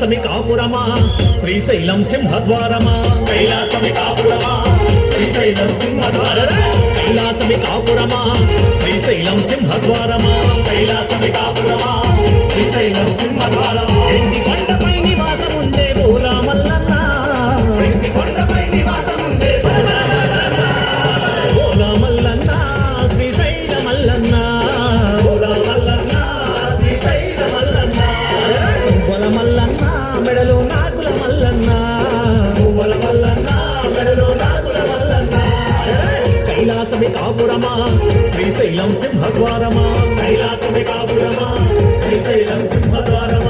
కైలాసమి కాపురమా శ్రీశైలం సింహద్వారమా? కైలాసమి కాపురమా శ్రీశైలం సింహద్వార కైలాసమి కాపురమా శ్రీశైలం సింహద్వారమా? కైలాసమి కాపురమా మెడలో నాగుల మల్లన్న. పువ్వుల మల్లన్న మెడలో నాగుల మల్లన్న. కైలాసమి కాపురమా? శ్రీశైలం సింహద్వారమా? కైలాసమి కాపురమా? శ్రీశైలం సింహద్వారమా?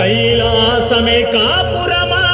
కైలాసమే కాపుర